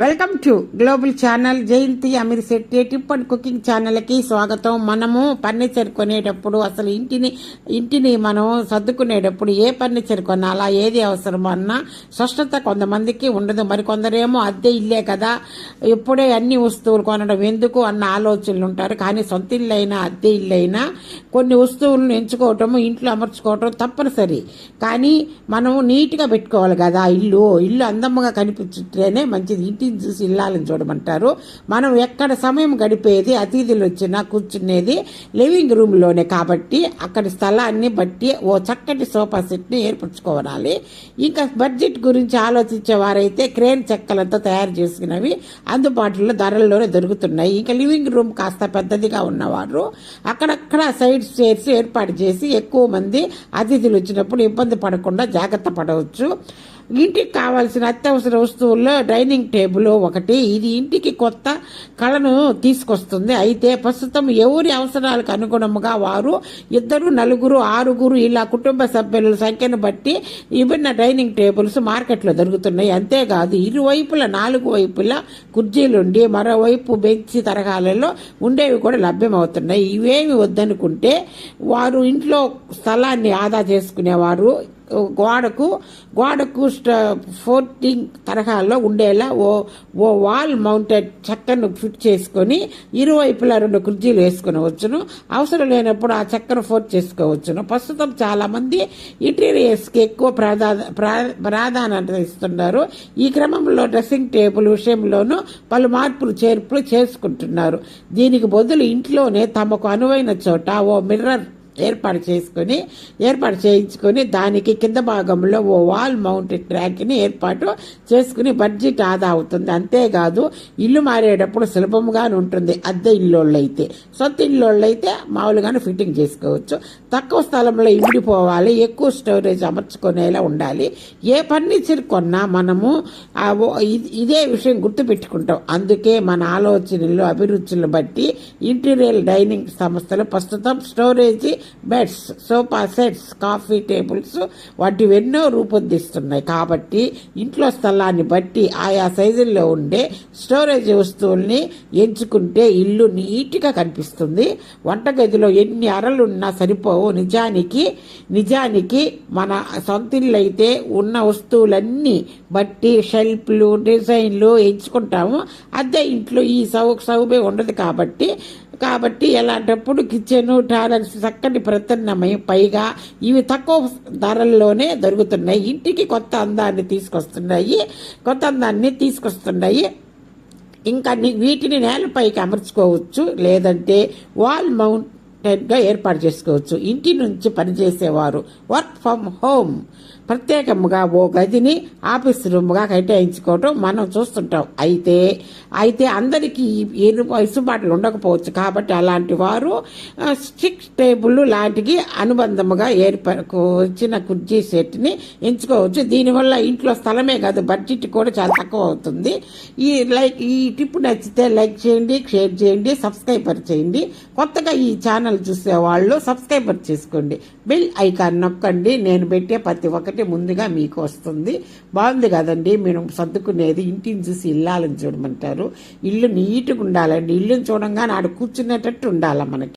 Welcome to global channel Jayanthi Amir Shetty tip and cooking ఛానల్కి స్వాగతం. మనము furniture కొనేటప్పుడు అసలు ఇంటిని ఇంటిని మనం సర్దుకునేటప్పుడు ఏ ఫర్నిచర్ కొనాలా ఏది అవసరమో అన్న స్పష్టత కొంతమందికి ఉండదు. మరి కొందరేమో అద్దె ఇల్లే కదా ఎప్పుడే అన్ని వస్తువులు కొనడం ఎందుకు అన్న ఆలోచనలు ఉంటారు. కానీ సొంత ఇల్లు అయినా అద్దె ఇల్లు అయినా కొన్ని వస్తువులను ఎంచుకోవటము ఇంట్లో అమర్చుకోవటం తప్పనిసరి. కానీ మనం నీట్గా పెట్టుకోవాలి కదా ఇల్లు. ఇల్లు అందముగా కనిపించుంటేనే మంచిది. ఇంటి ఇంటిని చూసి ఇల్లాలని చూడమంటారు. మనం ఎక్కడ సమయం గడిపేది అతిథులు వచ్చినా కూర్చునేది లివింగ్ రూమ్లోనే కాబట్టి అక్కడి స్థలాన్ని బట్టి ఓ చక్కటి సోఫా సెట్ని ఏర్పరచుకోవాలి. ఇంకా బడ్జెట్ గురించి ఆలోచించే వారైతే క్రేన్ చెక్కలతో తయారు చేసుకున్నవి అందుబాటులో ధరల్లోనే దొరుకుతున్నాయి. ఇంకా లివింగ్ రూమ్ కాస్త పెద్దదిగా ఉన్నవారు అక్కడక్కడ సైడ్ చైర్స్ ఏర్పాటు చేసి ఎక్కువ మంది అతిథులు వచ్చినప్పుడు ఇబ్బంది పడకుండా జాగ్రత్త పడవచ్చు. ఇంటికి కావాల్సిన అత్యవసర వస్తువుల్లో డైనింగ్ టేబుల్ ఒకటి. ఇది ఇంటికి కొత్త కళను తీసుకొస్తుంది. అయితే ప్రస్తుతం ఎవరి అవసరాలకు అనుగుణంగా వారు ఇద్దరు నలుగురు ఆరుగురు ఇలా కుటుంబ సభ్యుల సంఖ్యను బట్టి విభిన్న డైనింగ్ టేబుల్స్ మార్కెట్లో దొరుకుతున్నాయి. అంతేకాదు ఇరువైపుల నాలుగు వైపులా కుర్చీలుండి మరోవైపు బెంచి తరహాలలో ఉండేవి కూడా లభ్యమవుతున్నాయి. ఇవేమి వద్దనుకుంటే వారు ఇంట్లో స్థలాన్ని ఆదా చేసుకునేవారు. గోడకు గోడకు ఫోర్టింగ్ తరహాలో ఉండేలా ఓ ఓ వాల్ మౌంటెడ్ చెక్కను ఫిట్ చేసుకొని ఇరువైపులా రెండు కుర్చీలు వేసుకునవచ్చును అవసరం లేనప్పుడు ఆ చెక్కను ఫోర్ట్ చేసుకోవచ్చును. ప్రస్తుతం చాలామంది ఇంటీరియర్స్కి ఎక్కువ ప్రాధా ప్రాధాన్యత ఇస్తున్నారు. ఈ క్రమంలో డ్రెస్సింగ్ టేబుల్ విషయంలోనూ పలు మార్పులు చేర్పులు చేసుకుంటున్నారు. దీనికి బదులు ఇంట్లోనే తమకు అనువైన చోట ఓ మిర్రర్ ఏర్పాటు చేసుకొని ఏర్పాటు చేయించుకొని దానికి కింద భాగంలో ఓ వాల్ మౌంటెడ్ ట్రాక్ని ఏర్పాటు చేసుకుని బడ్జెట్ ఆదా అవుతుంది. అంతేకాదు ఇల్లు మారేటప్పుడు సులభంగానే ఉంటుంది. అద్దె ఇల్లోళ్ళు అయితే సొంత ఇల్లోళ్ళు అయితే మామూలుగానే ఫిట్టింగ్ చేసుకోవచ్చు. తక్కువ స్థలంలో ఇమిడిపోవాలి ఎక్కువ స్టోరేజ్ అమర్చుకునేలా ఉండాలి. ఏ ఫర్నిచర్ కొన్నా మనము ఇదే విషయం గుర్తుపెట్టుకుంటాం. అందుకే మన ఆలోచనలు అభిరుచులను బట్టి ఇంటీరియర్ డైనింగ్ సంస్థలు ప్రస్తుతం storage beds sofa sets coffee tables వంటివెన్నో రూపొందిస్తున్నాయి. కాబట్టి ఇంట్లో స్థలాన్ని బట్టి ఆయా సైజుల్లో ఉండే స్టోరేజ్ వస్తువుల్ని ఎంచుకుంటే ఇల్లు నీట్గా కనిపిస్తుంది. వంటగదిలో ఎన్ని అరలున్నా సరిపోవు. నిజానికి నిజానికి మన సొంత ఇల్లు అయితే ఉన్న వస్తువులన్నీ బట్టి షెల్ఫ్లు డిజైన్లు ఎంచుకుంటాము. అదే ఇంట్లో ఈ సౌ సౌభే ఉండదు కాబట్టి కాబట్టి ఎలాంటప్పుడు కిచెన్ టాయిలెట్స్ చక్కటి ప్రత్యామ్నాయం పైగా ఇవి తక్కువ ధరల్లోనే దొరుకుతున్నాయి. ఇంటికి కొత్త అందాన్ని తీసుకొస్తున్నాయి. కొత్త అందాన్ని తీసుకొస్తున్నాయి. ఇంకా వీటిని నేలపైకి అమర్చుకోవచ్చు. లేదంటే వాల్ మౌంట్ గా ఏర్పాటు చేసుకోవచ్చు. ఇంటి నుంచి పనిచేసేవారు. వర్క్ ఫ్రమ్ హోమ్ ప్రత్యేకముగా ఓ గదిని ఆఫీస్ రూమ్గా కేటాయించుకోవటం మనం చూస్తుంటాం. అయితే అయితే అందరికీ ఇసుబాట్లు ఉండకపోవచ్చు. కాబట్టి అలాంటి వారు స్టిక్ టేబుల్ లాంటివి అనుబంధముగా ఏర్పరకు వచ్చిన కుర్చీ సెట్ని ఎంచుకోవచ్చు. దీనివల్ల ఇంట్లో స్థలమే కాదు బడ్జెట్ కూడా చాలా తక్కువ అవుతుంది. ఈ లైక్ ఈ టిప్ నచ్చితే లైక్ చేయండి షేర్ చేయండి సబ్స్క్రైబర్ చేయండి. కొత్తగా ఈ ఛానల్ వీడియోలు చూసేవాళ్ళు సబ్స్క్రైబర్ చేసుకోండి. బిల్ ఐకాన్ నొక్కండి. నేను పెట్టే ప్రతి ఒక్కటి ముందుగా మీకు వస్తుంది. బాగుంది కదండి. మీరు సర్దుకునేది ఇంటిని చూసి ఇల్లాలని చూడమంటారు. ఇల్లు నీట్గా ఉండాలండి. ఇల్లుని చూడంగానే ఆడ కూర్చునేటట్టు ఉండాలి మనకి.